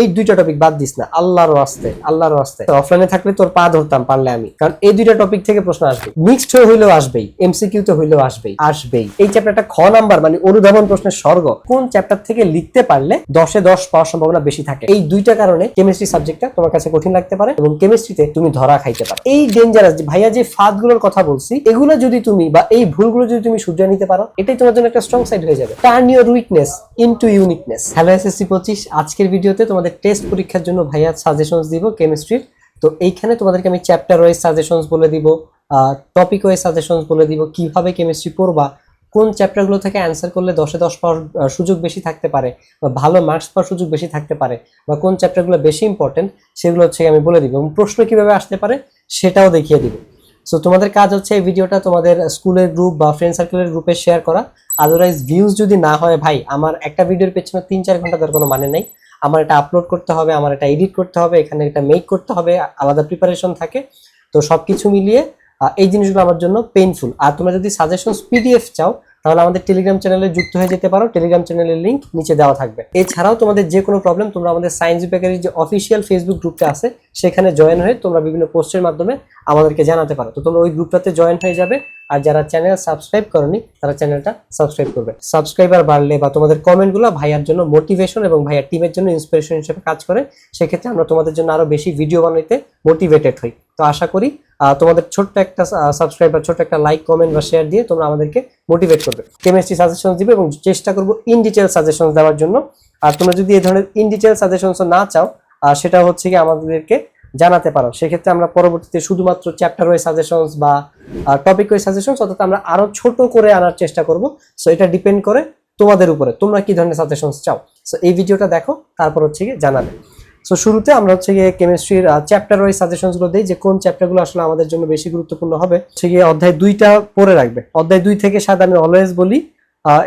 এই দুইটা টপিক বাদ দিস না। আল্লাহর আস্তে আল্লাহর আস্তে অফলাইনে থাকলে তোর পা ধরতাম, পারলে আমি। কারণ এই দুইটা টপিক থেকে প্রশ্ন আসবে। মিক্সড হয়ে হইলেও আসবেই এমসিকিউ তে হইলেও আসবেই আসবেই। এই চ্যাপ্টারটা খ নাম্বার মানে অনুধাবন প্রশ্নের স্বর্গ, কোন চ্যাপ্টার থেকে লিখতে পারলে দশে দশ পাওয়ার সম্ভাবনা বেশি থাকে? এই দুইটা কারণে কেমিস্ট্রি সাবজেক্টটা তোমার কাছে কঠিন লাগতে পারে এবং কেমিস্ট্রিতে তুমি ধরা খাইতে পারো। এই ডেঞ্জারাস ভাইয়া যে ফাঁদগুলোর কথা বলছি, এগুলো যদি তুমি বা এই ভুলগুলো যদি তুমি শুধরে নিতে পারো, এটাই তোমার জন্য একটা স্ট্রং সাইড হয়ে যাবে। Turn your weakness into uniqueness hello SSC পঁচিশ। আজকের ভিডিওতে তোমাদের টেস্ট পরীক্ষার জন্য ভাইয়া সাজেশনস দিব কেমিস্ট্রির তো এইখানে তোমাদেরকে আমি চ্যাপ্টার ওয়াইজ সাজেশনস বলে দিব টপিক ওয়াইজ সাজেশনস বলে দিব, কীভাবে কেমিস্ট্রি পড়বা কোন চ্যাপ্টারগুলো থেকে অ্যান্সার করলে দশে দশ পাওয়ার সুযোগ বেশি থাকতে পারে, বা ভালো মার্কস পাওয়ার সুযোগ বেশি থাকতে পারে, বা কোন চ্যাপ্টারগুলো বেশি ইম্পর্টেন্ট সেগুলো হচ্ছে আমি বলে দিব। এবং প্রশ্ন কীভাবে আসতে পারে সেটাও দেখিয়ে দিব। সো তোমাদের কাজ হচ্ছে এই ভিডিওটা তোমাদের স্কুলের গ্রুপ বা ফ্রেন্ড সার্কেলের গ্রুপে শেয়ার করা। আদারওয়াইজ ভিউজ যদি না হয়, ভাই, আমার একটা ভিডিওর পেছনে তিন চার ঘণ্টা তার কোনো মানে নেই। আমার এটা আপলোড করতে হবে, আমার এটা এডিট করতে হবে, এখানে এটা মেক করতে হবে, আলাদা প্রিপারেশন থাকে। তো সবকিছু মিলিয়ে এই জিনিসগুলো আমার জন্য পেইনফুল আর তোমরা যদি সাজেশন পিডিএফ চাও তাহলে আমাদের টেলিগ্রাম চ্যানেলে যুক্ত হয়ে যেতে পারো। টেলিগ্রাম চ্যানেলের লিংক নিচে দেওয়া থাকবে। এছাড়াও তোমাদের যে কোনো প্রবলেম তোমরা আমাদের সায়েন্স বেকারির যে অফিসিয়াল ফেসবুক গ্রুপটা আছে, সেখানে জয়েন হয়ে তোমরা বিভিন্ন পোস্টের মাধ্যমে আমাদেরকে জানাতে পারো। তো তোমরা ওই গ্রুপটাতে জয়েন হয়ে যাবে। আর যারা চ্যানেল সাবস্ক্রাইব করনি, তারা চ্যানেলটা সাবস্ক্রাইব করবে। সাবস্ক্রাইবার বাড়লে বা তোমাদের কমেন্টগুলো ভাইয়ার জন্য মোটিভেশন এবং ভাইয়ার টিমের জন্য ইন্সপিরেশন হিসেবে কাজ করে, সেক্ষেত্রে আমরা তোমাদের জন্য আরও বেশি ভিডিও বানাইতে মোটিভেটেড হই। তো আশা করি তোমাদের ছোট্ট একটা সাবস্ক্রাইব বা ছোট্ট একটা লাইক কমেন্ট বা শেয়ার দিয়ে তোমরা আমাদেরকে মোটিভেট করবে। কেমিস্ট্রি সাজেশন দিবে এবং চেষ্টা করব ইন ডিটেল সাজেশন দেওয়ার জন্য। আর তোমরা যদি এই ধরনের ইন ডিটেল সাজেশন না চাও সেটা হচ্ছে কি আমাদেরকে জানাতে পারো। সেক্ষেত্রে আমরা পরবর্তীতে শুধুমাত্র চ্যাপ্টার ওয়াইজ সাজেশনস বা টপিক ওয়াইজ সাজেশনস অর্থাৎ আমরা আরও ছোট করে আনার চেষ্টা করব। সো এটা ডিপেন্ড করে তোমাদের উপরে। তোমরা কি ধরনের সাজেশনস চাও? সো এই ভিডিওটা দেখো, তারপর হচ্ছে গিয়ে জানাবে। সো শুরুতে আমরা হচ্ছে গিয়ে কেমিস্ট্রির চ্যাপ্টার ওয়াইজ সাজেশনসগুলো দিই যে কোন চ্যাপ্টারগুলো আসলে আমাদের জন্য বেশি গুরুত্বপূর্ণ হবে। হচ্ছে গিয়ে অধ্যায় দুইটা পড়ে রাখবে। অধ্যায় দুই থেকে সাত আমি অলওয়েজ বলি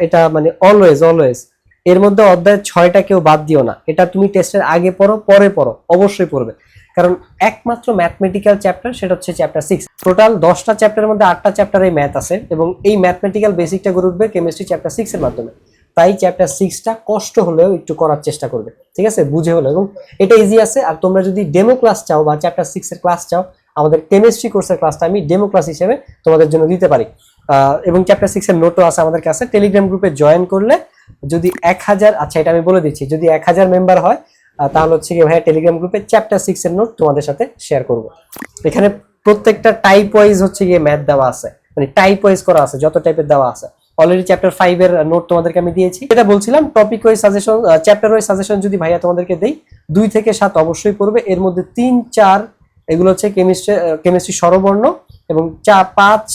এটা মানে অলওয়েজ অলওয়েজ এর মধ্যে অধ্যায় ছয়টা কেউ বাদ দিও না। এটা তুমি টেস্টের আগে পড়ো, পরে পড়ো, অবশ্যই পড়বে। কারণ একমাত্র ম্যাথমেটিক্যাল চ্যাপ্টার সেটা হচ্ছে চ্যাপ্টার সিক্স টোটাল দশটা চ্যাপ্টারের মধ্যে আটটা চ্যাপ্টারে ম্যাথ আছে এবং এই ম্যাথমেটিক্যাল বেসিকটা গড়ে উঠবে কেমিস্ট্রি চ্যাপ্টার সিক্সের মাধ্যমে। তাই চ্যাপ্টার সিক্সটা কষ্ট হলেও একটু করার চেষ্টা করবে, ঠিক আছে? বুঝে হলো। এবং এটা ইজি আছে। আর তোমরা যদি ডেমো ক্লাস চাও বা চ্যাপ্টার সিক্সের ক্লাস চাও, আমাদের কেমিস্ট্রি কোর্সের ক্লাসটা আমি ডেমো ক্লাস হিসেবে তোমাদের জন্য দিতে পারি। এবং চ্যাপ্টার সিক্সের নোটও আছে আমাদের কাছে। টেলিগ্রাম গ্রুপে জয়েন করলে যদি এক হাজার আচ্ছা এটা আমি বলে দিচ্ছি, যদি এক হাজার মেম্বার হয় তাহলে হচ্ছে কি, ভাইয়া টেলিগ্রাম গ্রুপে চ্যাপ্টার সিক্সের নোট তোমাদের সাথে শেয়ার করব। এখানে প্রত্যেকটা টাইপ ওয়াইজ হচ্ছে গিয়ে ম্যাথ দেওয়া আছে। মানে টাইপ ওয়াইজ করা আছে, যত টাইপের দেওয়া আছে। অলরেডি চ্যাপ্টার ফাইভ এর নোট তোমাদেরকে আমি দিয়েছি। এটা বলছিলাম topic wise suggestion chapter wise suggestion যদি ভাইয়া তোমাদেরকে দেই, দুই থেকে সাত অবশ্যই পড়বে। এর মধ্যে তিন, চার, এগুলো হচ্ছে কেমিস্ট্রি কেমিস্ট্রি স্বরবর্ণ এবং চার পাঁচ,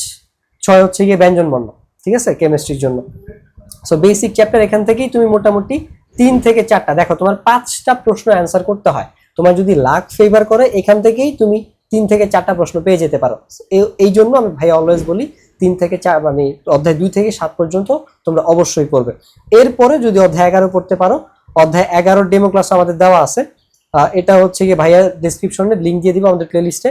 ছয় হচ্ছে গিয়ে ব্যঞ্জন বর্ণ ঠিক আছে? কেমিস্ট্রির জন্য। সো বেসিক চ্যাপ্টার এখান থেকেই তুমি মোটামুটি তিন থেকে চারটা, দেখো তোমার পাঁচটা প্রশ্ন অ্যান্সার করতে হয়। তোমার যদি লাক ফেভার করে, এখান থেকেই তুমি তিন থেকে চারটা প্রশ্ন পেয়ে যেতে পারো। এই জন্য আমি ভাই অলওয়েজ বলি তিন থেকে চার মানে অধ্যায় দুই থেকে সাত পর্যন্ত তোমরা অবশ্যই পড়বে। এরপরে যদি অধ্যায় এগারো পড়তে পারো, অধ্যায় এগারোর ডেমো ক্লাস আমাদের দেওয়া আছে। এটা হচ্ছে গিয়ে ভাইয়া ডিসক্রিপশনে লিঙ্ক দিয়ে দিব আমাদের প্লেলিস্টে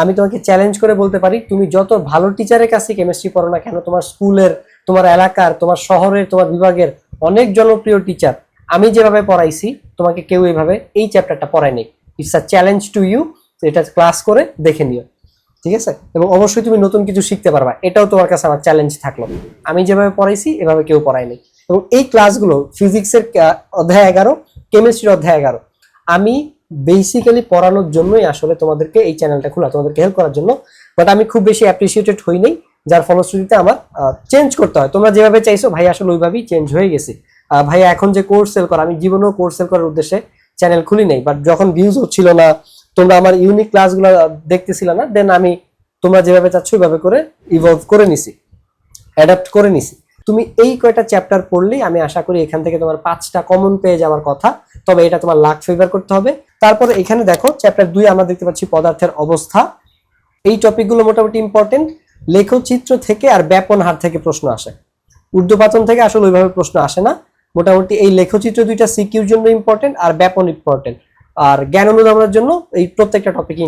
আমি তোমাকে চ্যালেঞ্জ করে বলতে পারি, তুমি যত ভালো টিচারের কাছে কেমিস্ট্রি পড়ো না কেন, তোমার স্কুলের, তোমার এলাকার, তোমার শহরের, তোমার বিভাগের অনেক জনপ্রিয় টিচার আমি যেভাবে পড়াইছি, তোমাকে কেউ এইভাবে এই চ্যাপ্টারটা পড়ায়নি। It's a challenge to you এটা ক্লাস করে দেখে নিও। ঠিক আছে? এবং অবশ্যই তুমি নতুন কিছু শিখতে পারবা। এটাও তোমার কাছে আমার চ্যালেঞ্জ থাকল। আমি যেভাবে পড়াইছি, এভাবে কেউ পড়ায়নি। এবং এই ক্লাসগুলো ফিজিক্সের অধ্যায় এগারো কেমিস্ট্রির অধ্যায় এগারো, আমি বেসিক্যালি পড়ানোর জন্যই আসলে তোমাদেরকে এই চ্যানেলটা খোলা, তোমাদেরকে হেল্প করার জন্য। বাট আমি খুব বেশি অ্যাপ্রিসিয়েটেড হই নাই, যার ফলশ্রুতিতে আমার চেঞ্জ করতে হয়। তোমরা যেভাবে চাইছো, ভাই আসলে ওইভাবেই চেঞ্জ হয়ে গেছি। ভাই এখন যে কোর্স সেল করা, আমি জীবনেও কোর্স সেল করার উদ্দেশ্যে চ্যানেল খুলি নাই। বাট যখন ভিউজ হচ্ছিল না তোমরা আমার ইউনিক ক্লাসগুলো দেখতেছিল না দেন আমি তোমরা যেভাবে চাচ্ছ ওইভাবে করে ইভলভ করে নিছি অ্যাডাপ্ট করে নিছি। তুমি এই কয়টা চ্যাপ্টার পড়লেই আমি আশা করি এখান থেকে তোমার পাঁচটা কমন পেয়ে যাওয়ার কথা, তবে এটা তোমার লাক ফেভার করতে হবে। তারপরে এখানে দেখো চ্যাপ্টার দুই আমরা দেখতে পাচ্ছি পদার্থের অবস্থা। এই টপিকগুলো মোটামুটি ইম্পর্টেন্ট লেখচিত্র থেকে আর ব্যাপন হার থেকে প্রশ্ন আসে। ঊর্ধ্বপাতন থেকে আসলে ওইভাবে প্রশ্ন আসে না। মোটামুটি এই লেখচিত্র দুইটা সিকিউর জন্য ইম্পর্টেন্ট আর ব্যাপন ইম্পর্টেন্ট আর জ্ঞান অনুধাবনের জন্য এই প্রত্যেকটা টপিক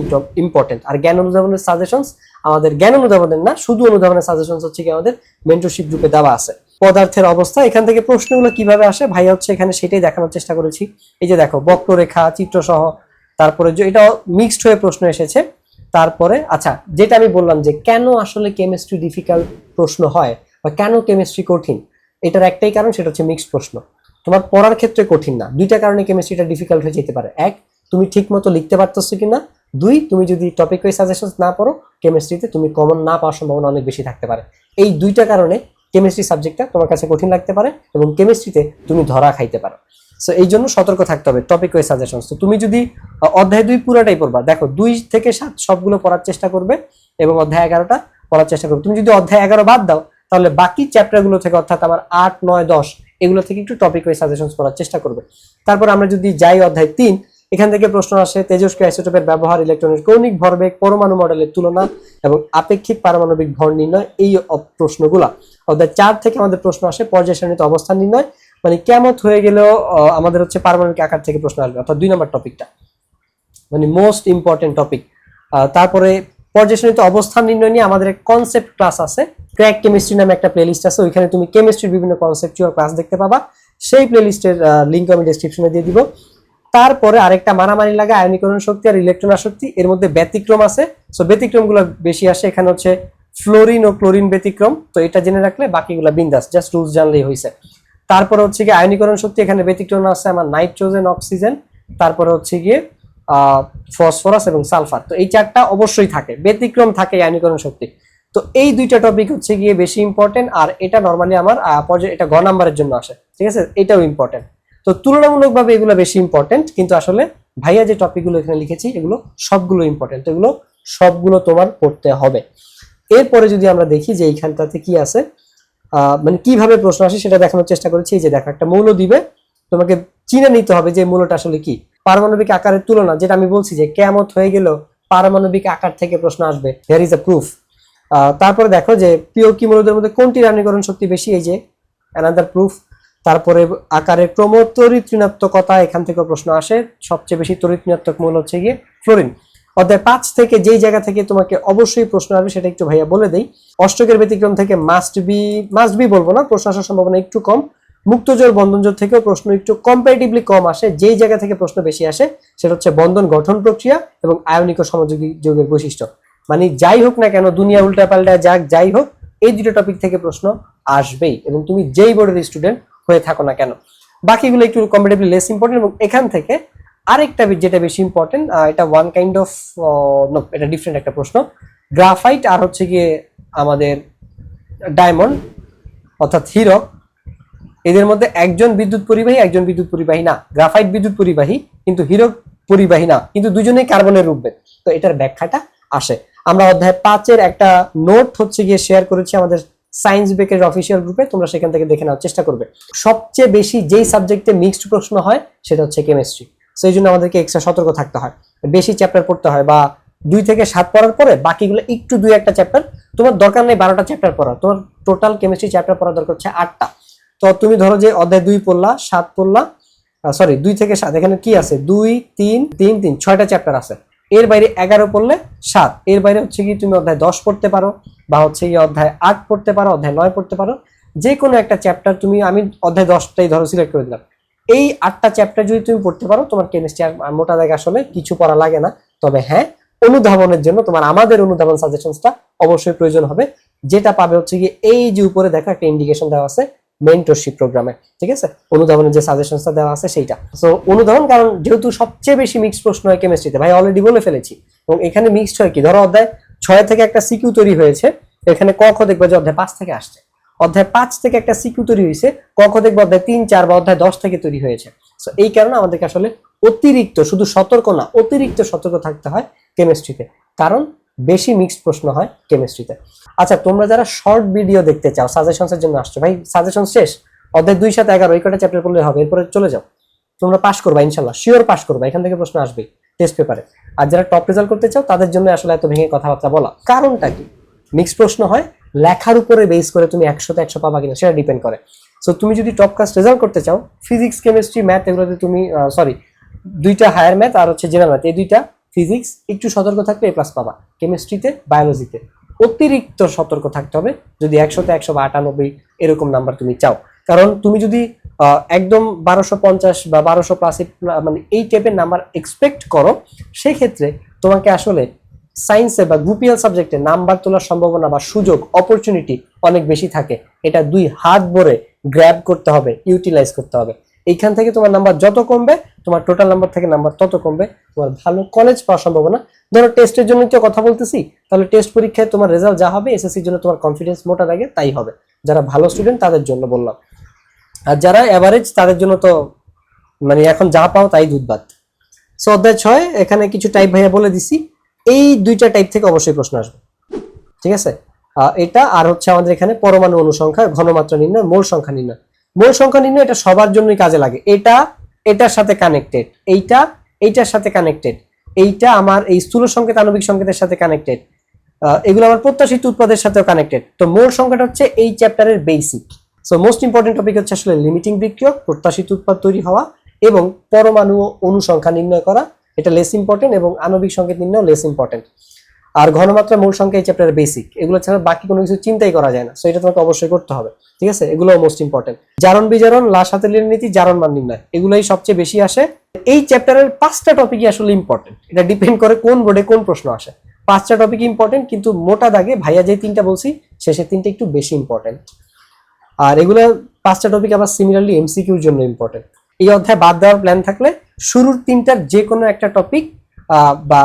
ইম্পর্টেন্ট আর জ্ঞান অনুধাবনের সাজেশনস আমাদের জ্ঞান অনুধাবনের না, শুধু অনুধাবনের সাজেশনস হচ্ছে কি আমাদের মেন্টরশিপ গ্রুপে দেওয়া আছে। পদার্থের অবস্থা, এখান থেকে প্রশ্নগুলো কীভাবে আসে? ভাই হচ্ছে এখানে সেটাই দেখানোর চেষ্টা করেছি। এই যে দেখো, বক্ররেখা, চিত্রসহ, তারপরে এটা মিক্সড হয়ে প্রশ্ন এসেছে। তারপরে আচ্ছা যেটা আমি বললাম যে কেন আসলে কেমিস্ট্রি ডিফিকাল্ট প্রশ্ন হয় বা কেন কেমিস্ট্রি কঠিন, এটার একটাই কারণ, সেটা হচ্ছে মিক্সড প্রশ্ন। তোমার পড়ার ক্ষেত্রে কঠিন না। দুইটা কারণে কেমিস্ট্রিটা ডিফিকাল্ট হয়ে যেতে পারে। এক, তুমি ঠিক মতো লিখতে পারতেছো কি না দুই, তুমি যদি টপিক ওয়াইজ সাজেশন না পড়ো কেমিস্ট্রিতে তুমি কমন না পাওয়ার সম্ভাবনা অনেক বেশি থাকতে পারে। এই দুইটা কারণে কেমিস্ট্রি সাবজেক্টটা তোমার কাছে কঠিন লাগতে পারে এবং কেমিস্ট্রিতে তুমি ধরা খাইতে পারো। সো এই জন্য সতর্ক থাকতে হবে টপিক ওয়াইজ সাজেশন তো তুমি যদি অধ্যায় দুই পুরোটাই পড়বা, দেখো দুই থেকে সাত সবগুলো পড়ার চেষ্টা করবে এবং অধ্যায় এগারোটা পড়ার চেষ্টা করবে। তুমি যদি অধ্যায় এগারো বাদ দাও, তাহলে বাকি চ্যাপ্টারগুলো থেকে অর্থাৎ আমার আট, নয়, দশ এগুলো থেকে একটু টপিক ওয়াইজ সাজেশন পড়ার চেষ্টা করবে। তারপর আমরা যদি যাই অধ্যায় তিন, এখান থেকে প্রশ্ন আসে, তেজস্ক্রিয় আইসোটোপের ব্যবহার ইলেকট্রনের কৌণিক ভরবেগ, পরমাণু মডেলের তুলনা এবং আপেক্ষিক পারমাণবিক ভর নির্ণয়, এই প্রশ্নগুলা। অধ্যায় চার থেকে আমাদের প্রশ্ন আসে, পর্যায় অবস্থান নির্ণয় মানে কেমত হয়ে গেলেও আমাদের হচ্ছে পারমাণবিক আকার থেকে প্রশ্ন আসবে, অর্থাৎ দুই নম্বর টপিকটা মানে মোস্ট ইম্পর্টেন্ট টপিক তারপরে পর্যায় অবস্থান নির্ণয় নিয়ে আমাদের কনসেপ্ট ক্লাস আছে। ক্র্যাক কেমিস্ট্রি নামে একটা প্লেলিস্ট আছে, ওইখানে তুমি কেমিস্ট্রির বিভিন্ন কনসেপচুয়াল ক্লাস দেখতে পাবা। সেই প্লেলিস্টের লিঙ্ক আমি ডেসক্রিপশনে দিয়ে দিব। তারপরে আরেকটা মারামারি লাগে, আয়নীকরণ শক্তি আর ইলেকট্রন আসক্তি, এর মধ্যে ব্যতিক্রম আছে। সো ব্যতিক্রমগুলো বেশি আসে, এখানে হচ্ছে ফ্লোরিন ও ক্লোরিন ব্যতিক্রম। তো এটা জেনে রাখলে বাকিগুলো বিন্দাস জাস্ট রুলস জানলেই হয়েছে তারপরে হচ্ছে কি আয়নীকরণ শক্তি, এখানে ব্যতিক্রম আছে আমার নাইট্রোজেন অক্সিজেন তারপরে হচ্ছে গিয়ে ফসফরাস এবং সালফার। তো এই চারটা অবশ্যই থাকে, ব্যতিক্রম থাকে আয়নীকরণ শক্তি তো এই দুইটা টপিক হচ্ছে গিয়ে বেশি ইম্পর্টেন্ট আর এটা নর্মালি আমার এটা ঘ নাম্বারের জন্য আসে, ঠিক আছে? এটাও ইম্পর্টেন্ট তো তুলনামূলকভাবে এগুলো বেশি ইম্পর্টেন্ট কিন্তু আসলে ভাইয়া যে টপিকগুলো এখানে লিখেছি, এগুলো সবগুলো ইম্পর্টেন্ট এগুলো সবগুলো তোমার পড়তে হবে। এরপরে যদি আমরা দেখি যে এইখানটাতে কি আছে মানে কীভাবে প্রশ্ন আসে সেটা দেখানোর চেষ্টা করেছি। এই যে দেখো, একটা মৌল দিবে, তোমাকে চিনে নিতে হবে যে মূলটা আসলে কি। পারমাণবিক আকারের তুলনা, যেটা আমি বলছি যে কেমত হয়ে গেল পারমাণবিক আকার থেকে প্রশ্ন আসবে। হেয়ার ইজ এ প্রুফ তারপরে দেখো যে প্রিয় কি মূলদের মধ্যে কোনটি রানীকরণ শক্তি বেশি? এই যে অ্যানাদার প্রুফ তারপরে আকারের ক্রম তড়িৎ ঋণাত্মকতা এখান থেকে প্রশ্ন আসে। সবচেয়ে বেশি তড়িৎ ঋণাত্মক মূল হচ্ছে গিয়ে ফ্লোরিন। অধ্যায় পাঁচ থেকে যেই জায়গা থেকে তোমাকে অবশ্যই প্রশ্ন আসবে, সেটা একটু ভাইয়া বলে দেই। অষ্টকের ব্যতিক্রম থেকে মাস্ট বি মাস্ট বি বলব না, প্রশ্ন আসার সম্ভাবনা একটু কম। মুক্তজোর বন্ধনজোর থেকেও প্রশ্ন একটু কম্পারেটিভলি কম আসে, যেই জায়গা থেকে প্রশ্ন বেশি আসে, সেটা হচ্ছে বন্ধন গঠন প্রক্রিয়া এবং আয়নিক সমযোগী যৌগের বৈশিষ্ট্য। মানে যাই হোক না কেন, দুনিয়া উল্টা পাল্টা যাক, যাই হোক, এই দুটো টপিক থেকে প্রশ্ন আসবেই এবং তুমি যেই বোর্ডের স্টুডেন্ট হয়ে থাকো না কেন। বাকিগুলো একটু কম্পারেটিভলি লেস ইম্পর্টেন্ট এবং এখান থেকে আরেকটা যেটা বেশি ইম্পর্টেন্ট এটা ওয়ান কাইন্ড অফ এটা ডিফারেন্ট একটা প্রশ্ন। গ্রাফাইট আর হচ্ছে গিয়ে আমাদের ডায়মন্ড অর্থাৎ হিরক এদের মধ্যে একজন বিদ্যুৎ পরিবাহী, একজন বিদ্যুৎ পরিবাহী না। গ্রাফাইট বিদ্যুৎ পরিবাহী, কিন্তু হিরক পরিবাহী না। কিন্তু দুজনেই কার্বনের রূপে তো এটার ব্যাখ্যাটা আসে। আমরা অধ্যায় পাঁচের একটা নোট হচ্ছে গিয়ে শেয়ার করেছি আমাদের সায়েন্স বেকের অফিসিয়াল গ্রুপে তোমরা সেখান থেকে দেখে নেওয়ার চেষ্টা করবে। সবচেয়ে বেশি যেই সাবজেক্টে মিক্সড প্রশ্ন হয়, সেটা হচ্ছে কেমিস্ট্রি সেই জন্য আমাদেরকে এক্সট্রা সতর্ক থাকতে হয়। বেশি চ্যাপ্টার পড়তে হয় বা দুই থেকে সাত পড়ার পরে বাকিগুলো একটু দুই একটা চ্যাপ্টার তোমার দরকার নেই বারোটা চ্যাপ্টার পড়া তোমার টোটাল কেমিস্ট্রি চ্যাপ্টার পড়ার দরকার হচ্ছে আটটা। তো তুমি ধরো যে অধ্যায় দুই পড়লা, সাত পড়লা সরি দুই থেকে সাত, এখানে কি আছে? দুই, তিন তিন তিন, ছয়টা চ্যাপ্টার আছে। এর বাইরে এগারো পড়লে সাত। এর বাইরে হচ্ছে কি তুমি অধ্যায় দশ পড়তে পারো, বা হচ্ছে কি অধ্যায় আট পড়তে পারো, অধ্যায় নয় পড়তে পারো। যে কোনো একটা চ্যাপ্টার তুমি, আমি অধ্যায় দশটাই ধরো সিলেক্ট করে দিলাম। এই আটটা চ্যাপ্টার যদি তুমি পড়তে পারো, তোমার কেমিস্ট্রি আর মোটা দাগে আসলে কিছু পড়া লাগে না। তবে হ্যাঁ অনুধাবনের জন্য তোমার আমাদের অনুধাবন সাজেশনসটা অবশ্যই প্রয়োজন হবে। যেটা পাবে হচ্ছে কি এই যে উপরে দেখো একটা ইন্ডিকেশন দেওয়া আছে মেন্টরশিপ প্রোগ্রামে ঠিক আছে? অনুধাবনের যে সাজেশনসটা দেওয়া আছে সেইটা। সো অনুধাবন কারণ যেহেতু সবচেয়ে বেশি মিক্সড প্রশ্ন হয় কেমিস্ট্রিতে ভাই অলরেডি বলে ফেলেছি। এবং এখানে মিক্সড হয় কি? ধরো অধ্যায় ছয় থেকে একটা সিকিউ তৈরি হয়েছে, এখানে ক খ দেখবে যে অধ্যায় পাঁচ থেকে আসছে। অধ্যায় পাঁচ থেকে একটা সিকিউ তৈরি হয়েছে, ক খ দেখবে অধ্যায় তিন, চার বা অধ্যায় দশ থেকে তৈরি হয়েছে। সো এই কারণে আমাদেরকে আসলে অতিরিক্ত, শুধু সতর্ক না, অতিরিক্ত সতর্ক থাকতে হয় কেমিস্ট্রিতে কারণ বেশি মিক্সড প্রশ্ন হয় কেমিস্ট্রিতে আচ্ছা তোমরা যারা শর্ট ভিডিও দেখতে চাও সাজেশনসের জন্য আসছো, ভাই সাজেশন শেষ? অধ্যায় দুই সাথে এগারো কটা চ্যাপ্টার করলে হবে? এরপরে চলে যাও। তোমরা পাস করবা, ইনশাল্লাহ। শিওর পাস করবা, এখান থেকে প্রশ্ন আসবে টেস্ট পেপারে আর যারা টপ রেজাল্ট করতে চাও, তাদের জন্য আসলে এত ভেঙে কথাবার্তা বলা। কারণটা কি? মিক্সড প্রশ্ন হয়, লেখার উপরে বেস করে তুমি একশোতে একশো পাবা কিনা, সেটা ডিপেন্ড করে। সো তুমি যদি টপ ক্লাস রেজাল্ট করতে চাও ফিজিক্স কেমিস্ট্রি ম্যাথ এগুলোতে তুমি সরি দুইটা হায়ার ম্যাথ আর হচ্ছে জেনারেল ম্যাথ এই দুইটা ফিজিক্স একটু সতর্ক থাকলে এ প্লাস পাবা। কেমিস্ট্রিতে বায়োলজিতে অতিরিক্ত সতর্ক থাকতে হবে যদি একশোতে একশো বা আটানব্বই এরকম নাম্বার তুমি চাও। কারণ তুমি যদি একদম বারোশো পঞ্চাশ বা বারোশো প্লাস মানে এই টাইপের নাম্বার এক্সপেক্ট করো, সেক্ষেত্রে তোমাকে আসলে সায়েন্সে বা গ্রুপিয়াল সাবজেক্টে নাম্বার তোলার সম্ভাবনা বা সুযোগ অপরচুনিটি অনেক বেশি থাকে। এটা দুই হাত ভরে গ্র্যাব করতে হবে ইউটিলাইজ করতে হবে। এইখান থেকে তোমার নাম্বার যত কমবে তোমার টোটাল নাম্বার থেকে নাম্বার তত কমবে, তোমার ভালো কলেজ পাওয়ার সম্ভাবনা। ধরো টেস্টের জন্য তো কথা বলতেছি, তাহলে টেস্ট পরীক্ষায় তোমার রেজাল্ট যা হবে এসএসসির জন্য তোমার কনফিডেন্স মোটা লাগে, তাই হবে। যারা ভালো স্টুডেন্ট তাদের জন্য বললাম। আর যারা অ্যাভারেজ তাদের জন্য তো মানে এখন যা পাও তাই দুধ ভাত সো অধ্যায় ছয় এখানে কিছু টাইপ ভাইয়া বলে দিছি। এই দুইটা টাইপ থেকে অবশ্যই প্রশ্ন আসবে। ঠিক আছে? এটা আর হচ্ছে আমাদের এখানে পরমাণু অনুসংখ্যা, ঘনমাত্রা নির্ণয়, মোল সংখ্যা নির্ণয়। মোল সংখ্যা নির্ণয় এটা সবার জন্যই কাজে লাগে। এটা এটার সাথে কানেক্টেড এইটা, এইটার সাথে কানেক্টেড এইটা আমার এই স্থূল সংকেত, আণবিক সংকেতের সাথে কানেক্টেড এগুলো আমার প্রত্যাশিত উৎপাদের সাথেও কানেক্টেড তো মোল সংখ্যাটা হচ্ছে এই চ্যাপ্টারের basic so most important topic হচ্ছে আসলে লিমিটিং বিক্রিয়ক, প্রত্যাশিত উৎপাদ তৈরি হওয়া এবং পরমাণু ও অনুসংখ্যা নির্ণয় করা। এটা লেস ইম্পর্টেন্ট এবং আণবিক সংকেত নির্ণয় লেস ইম্পর্টেন্ট আর ঘনমাত্রা মূল সংখ্যা এই চ্যাপ্টারের বেসিক এগুলো ছাড়া বাকি কোনো কিছু চিন্তাই করা যায় না। সো এটা তোমাকে অবশ্যই করতে হবে। ঠিক আছে? এগুলো মোস্ট ইম্পর্টেন্ট জারণ বিজারণ, লাশ হাতেলের নীতি, জারণ মান নির্ণয়। এগুলোই সবচেয়ে বেশি আসে। এই চ্যাপ্টারের পাঁচটা টপিকই আসলে ইম্পর্টেন্ট এটা ডিপেন্ড করে কোন বোর্ডে কোন প্রশ্ন আসে। পাঁচটা টপিক ইম্পর্টেন্ট কিন্তু মোটা দাগে ভাইয়া যে তিনটা বলছি শেষের তিনটা একটু বেশি ইম্পর্টেন্ট আর এগুলো পাঁচটা টপিক আবার সিমিলারলি এমসিকিউর জন্য ইম্পর্টেন্ট এই অধ্যায় বাদ দেওয়ার প্ল্যান থাকলে শুরুর তিনটার যে কোনো একটা টপিক বা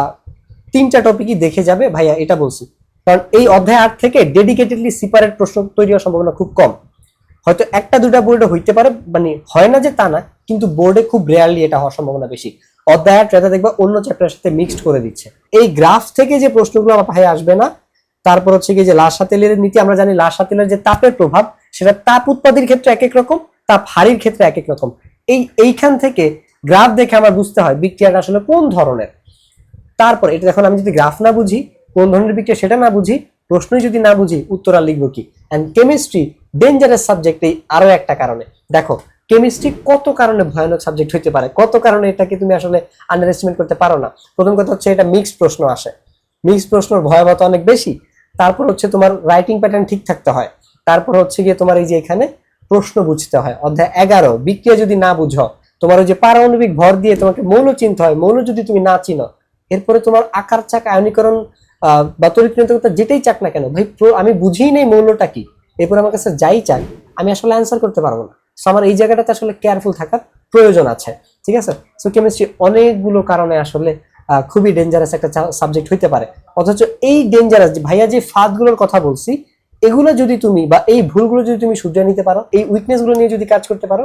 তিনটা টপিকই দেখে যাবে। ভাইয়া, এটা বলছি। কারণ এই অধ্যায় আট থেকে ডেডিকেটেডলি সিপারেট প্রশ্ন তৈরি হওয়ার সম্ভাবনা খুব কম। হয়তো একটা, দুটা বোর্ডে হইতে পারে মানে হয় না যে তা না, কিন্তু বোর্ডে খুব রেয়ারলি এটা হওয়ার সম্ভাবনা বেশি। অধ্যায় আট রেতা দেখবা অন্য চ্যাপ্টারের সাথে মিক্সড করে দিচ্ছে। এই গ্রাফ থেকে যে প্রশ্নগুলো আমার ভাই আসবে না, তারপর হচ্ছে কি যে লাশা তেলের নীতি, আমরা জানি লাশা তেলের যে তাপের প্রভাব, সেটা তাপ উৎপাদির ক্ষেত্রে এক এক রকম, তাপ হারির ক্ষেত্রে এক এক রকম। এই, এইখান থেকে গ্রাফ দেখে আমার বুঝতে হয় বিক্রিয়াটা আসলে কোন ধরনের। তারপর, এটা যখন আমি যদি গ্রাফ না বুঝি, কোন ধরনের বিক্রিয়া সেটা না বুঝি, প্রশ্নই যদি না বুঝি, উত্তর আর লিখব কি? অ্যান্ড কেমিস্ট্রি ডেঞ্জারাস সাবজেক্ট এই আরও একটা কারণে। দেখো কেমিস্ট্রি কত কারণে ভয়ানক সাবজেক্ট হইতে পারে? কত কারণে এটাকে তুমি আসলে আন্ডার এস্টিমেট করতে পারো না? প্রথম কথা হচ্ছে, এটা মিক্সড প্রশ্ন আসে। মিক্সড প্রশ্নের ভয়াবহতা অনেক বেশি। তারপর হচ্ছে তোমার রাইটিং প্যাটার্ন ঠিক থাকতে হয়। তারপর হচ্ছে গিয়ে তোমার এই যে এখানে প্রশ্ন বুঝতে হয়। অধ্যায় এগারো, বিক্রিয়া যদি না বুঝো, তোমার ওই যে পারমাণবিক ভর দিয়ে তোমাকে মৌল চিনতে হয়। মৌল যদি তুমি না চিনো এরপরে তোমার আকার, চাক, আয়নীকরণ বা তরিৎকরণতা যেটাই চাক না কেন, ভাই আমি বুঝিই নেই মৌলটা কি। এরপরে আমার কাছে যাই চাক, আমি আসলে অ্যান্সার করতে পারব না। সো আমার এই জায়গাটাতে আসলে কেয়ারফুল থাকার প্রয়োজন আছে, ঠিক আছে? সো কেমিস্ট্রি অনেকগুলো কারণে আসলে খুবই ডেঞ্জারাস একটা সাবজেক্ট হইতে পারে। অথচ এই ডেঞ্জারাস ভাইয়া যে ফাঁদগুলোর কথা বলছি এগুলো যদি তুমি বা এই ভুলগুলো যদি তুমি শুধরে নিতে পারো, এই উইকনেসগুলো নিয়ে যদি কাজ করতে পারো,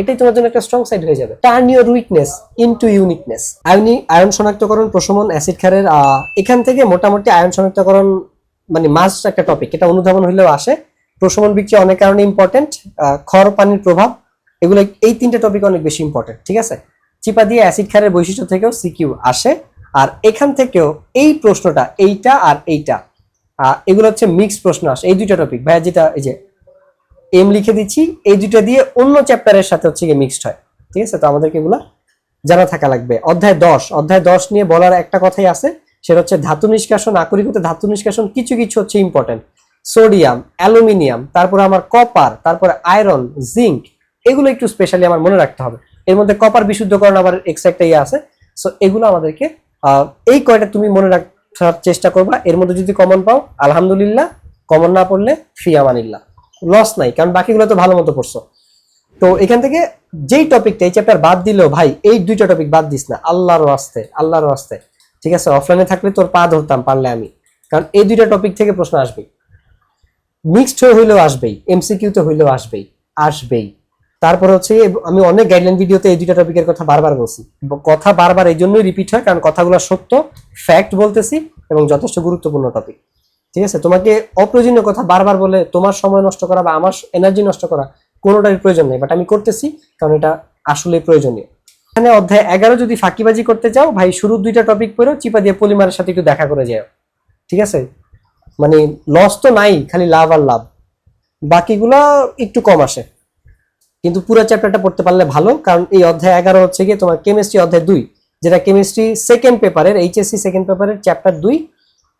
এটাই তোমার জন্য একটা স্ট্রং সাইড হয়ে যাবে। Turn your weakness into uniqueness আয়নি, আয়ন শনাক্তকরণ, প্রশমন অ্যাসিড ক্ষারের এখান থেকে মোটামুটি আয়ন শনাক্তকরণ মানে মাস্ট একটা টপিক এটা অনুধাবন হলেও আসে। প্রশমন বিক্রিয়া অনেক কারণে ইম্পর্টেন্ট খর পানির প্রভাব, এগুলো এই তিনটে টপিক অনেক বেশি ইম্পর্টেন্ট ঠিক আছে? চিপা দিয়ে অ্যাসিড ক্ষারের বৈশিষ্ট্য থেকেও সিকিউ আসে। আর এখান থেকেও এই প্রশ্নটা এইটা আর এইটা। এগুলো হচ্ছে মিক্সড প্রশ্ন আসে। এই দুইটা টপিক ভাইয়া যেটা, এই যে এম লিখে দিচ্ছি, এই দুইটা দিয়ে অন্য চ্যাপ্টারের সাথে হচ্ছে গিয়ে মিক্সড হয়। ঠিক আছে? তো আমাদেরকে এগুলো জানা থাকা লাগবে। অধ্যায় দশ। অধ্যায় দশ নিয়ে বলার একটা কথাই আছে, সেটা হচ্ছে ধাতু নিষ্কাশন, আকরিকতে ধাতু নিষ্কাশন কিছু কিছু হচ্ছে ইম্পর্টেন্ট সোডিয়াম, অ্যালুমিনিয়াম, তারপরে আমার কপার তারপরে আয়রন জিঙ্ক এগুলো একটু স্পেশালি আমার মনে রাখতে হবে। এর মধ্যে কপার বিশুদ্ধকরণ আবার এক্সট্রা ইয়ে আছে। সো এগুলো আমাদেরকে এই কয়টা তুমি মনে রাখার চেষ্টা করবা। এর মধ্যে যদি কমন পাও, আলহামদুলিল্লাহ কমন না পড়লে ফি আমানিল্লাহ। লস নাই, কারণ বাকিগুলো তো ভালো মতো পড়ছো। তো এখান থেকে যেই টপিকটা এই চ্যাপ্টার বাদ দিলেও ভাই, এই দুইটা টপিক বাদ দিস না। আল্লাহর আস্তে আল্লাহর আস্তে ঠিক আছে অফলাইনে থাকলে তোর পা ধরতাম, পারলে আমি। কারণ এই দুইটা টপিক থেকে প্রশ্ন আসবেই। মিক্সড হয়ে হইলেও আসবেই এমসিকিউতে হইলেও আসবেই আসবেই। তারপর হচ্ছে আমি অনেক গাইডলাইন ভিডিওতে এই দুইটা টপিকের কথা বারবার বলছি। কথা বারবার এই জন্যই রিপিট হয়, কারণ কথাগুলো সত্য ফ্যাক্ট বলতেছি এবং যথেষ্ট গুরুত্বপূর্ণ টপিক ঠিক আছে? তোমাকে অপ্রয়োজনীয় কথা বারবার বলে তোমার সময় নষ্ট করা বা আমার এনার্জি নষ্ট করা কোনোটারই প্রয়োজন নেই বাট আমি করতেছি কারণ এটা আসলে প্রয়োজনীয়। এখানে অধ্যায় এগারো যদি ফাঁকিবাজি করতে চাও, ভাই শুরুর দুইটা টপিক পড়ো, চিপা দিয়ে পলিমারের সাথে একটু দেখা করে যাও। ঠিক আছে? মানে লস তো নাই, খালি লাভ আর লাভ। বাকিগুলা একটু কম আসে। কিন্তু পুরো চ্যাপ্টারটা পড়তে পারলে ভালো, কারণ এই অধ্যায় এগারো হচ্ছে গিয়ে তোমার কেমিস্ট্রি অধ্যায় দুই, যেটা কেমিস্ট্রি সেকেন্ড পেপারের এইচএসসি সেকেন্ড পেপারের চ্যাপ্টার দুই,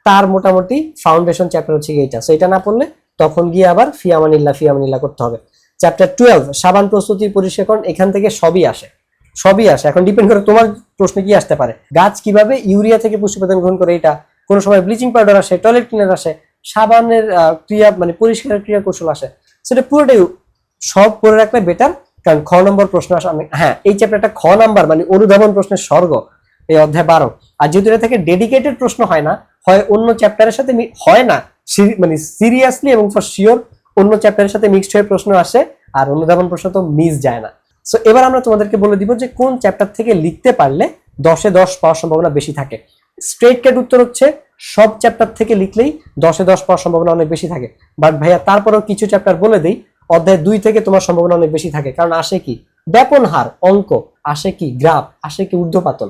তার মোটামুটি ফাউন্ডেশন চ্যাপ্টার হচ্ছে গিয়ে এটা। সো এটা না পড়লে তখন গিয়ে আবার ফিয়ামানিল্লা ফিয়ামানিল্লা করতে হবে। চ্যাপ্টার টুয়েলভ সাবান প্রস্তুতি পরিষ্কারণ এখান থেকে সবই আসে। সবই আসে। এখন ডিপেন্ড করে তোমার প্রশ্নে কি আসতে পারে। গাছ কীভাবে ইউরিয়া থেকে পুষ্টি উপাদান গ্রহণ করে এটা? কোনো সময় ব্লিচিং পাউডার আসে টয়লেট ক্লিনার আসে, সাবানের ক্রিয়া মানে পরিষ্কারের ক্রিয়া কৌশল আসে। সেটা পুরোটাই সব পড়ে রাখলে বেটার কারণ খ নম্বর প্রশ্ন আসে হ্যাঁ এই চ্যাপ্টারটা খ নাম্বার মানে অনুধাবন প্রশ্নের স্বর্গ, এই অধ্যায় বারো। আর যেহেতু এটা থেকে ডেডিকেটেড প্রশ্ন হয় না, হয় অন্য চ্যাপ্টারের সাথে হয় না মানে সিরিয়াসলি এবং ফর শিওর অন্য চ্যাপ্টারের সাথে মিক্সড হয়ে প্রশ্ন আসে, আর অনুধাবন প্রশ্ন তো মিস যায় না। সো এবার আমরা তোমাদেরকে বলে দিব যে কোন চ্যাপ্টার থেকে লিখতে পারলে দশে দশ পাওয়ার সম্ভাবনা বেশি থাকে। স্ট্রেট ক্যাট উত্তর হচ্ছে, সব চ্যাপ্টার থেকে লিখলেই দশে দশ পাওয়ার সম্ভাবনা অনেক বেশি থাকে। বাট ভাইয়া, তারপরেও কিছু চ্যাপ্টার বলে দিই অধ্যায় দুই থেকে তোমার সম্ভাবনা অনেক বেশি থাকে। কারণ আসে কি? ব্যাপন হার, অঙ্ক, আসে কি? গ্রাফ, আসে কি? ঊর্ধ্বপাতন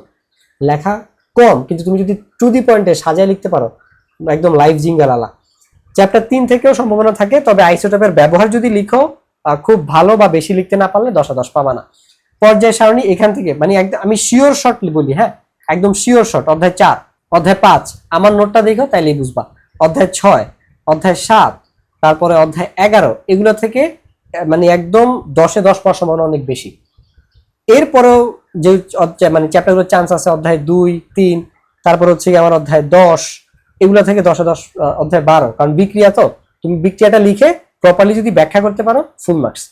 লেখা কম, কিন্তু তুমি যদি টু দি পয়েন্টে সাজায় লিখতে পারো, একদম লাইভ জিঙ্গালালা। চ্যাপ্টার তিন থেকেও সম্ভাবনা থাকে, তবে আইসোটোপের ব্যবহার যদি লিখো খুব ভালো বা বেশি লিখতে না পারলে দশা দশ পাবা না। পর্যায় সারণী এখান থেকে মানে একদম, আমি শিওর শর্ট বলি হ্যাঁ? একদম শিওর শর্ট অধ্যায় চার, অধ্যায় পাঁচ, আমার নোটটা দেখো, তাইলেই বুঝবা। অধ্যায় ছয়, অধ্যায় সাত তারপরে অধ্যায় এগারো, এগুলো থেকে মানে একদম দশে দশ পাওয়ার সম্ভাবনা অনেক বেশি। এরপরেও যে মানে চ্যাপ্টারগুলো চান্স আছে অধ্যায় দুই, তিন, তারপর হচ্ছে আমার অধ্যায় দশ, এগুলো থেকে দশে দশ অধ্যায় বারো। কারণ বিক্রিয়া তো, তুমি বিক্রিয়াটা লিখে প্রপারলি যদি ব্যাখ্যা করতে পারো ফুল মার্কস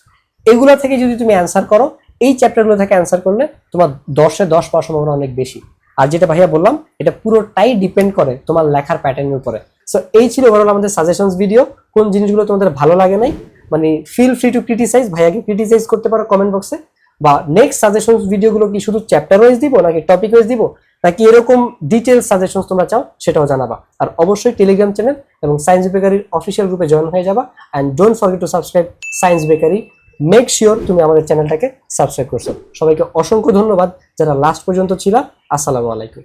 এগুলো থেকে যদি তুমি অ্যান্সার করো, এই চ্যাপ্টারগুলো থেকে অ্যান্সার করলে তোমার দশে দশ পাওয়ার সম্ভাবনা অনেক বেশি। আর যেটা ভাইয়া বললাম, এটা পুরোটাই ডিপেন্ড করে তোমার লেখার প্যাটার্নের উপরে। সো এই ছিল ওভারঅল আমাদের সাজেশনস ভিডিও কোন জিনিসগুলো তোমাদের ভালো লাগে নাই মানে ফিল ফ্রি টু ক্রিটিসাইজ ভাইয়াকে ক্রিটিসাইজ করতে পারো কমেন্ট বক্সে বা নেক্সট সাজেশন ভিডিওগুলো কি শুধু চ্যাপ্টার ওয়াইজ দিব নাকি টপিক ওয়াইজ দিব, নাকি এরকম ডিটেলস সাজেশন তোমরা চাও সেটাও জানাবা। আর অবশ্যই টেলিগ্রাম চ্যানেল এবং সায়েন্স বেকারির অফিসিয়াল গ্রুপে জয়েন হয়ে যাবা। And don't forget to subscribe Science Bakery make sure তুমি আমাদের চ্যানেলটাকে সাবস্ক্রাইব করছ। সবাইকে অসংখ্য ধন্যবাদ যারা লাস্ট পর্যন্ত ছিল। আসসালামু আলাইকুম।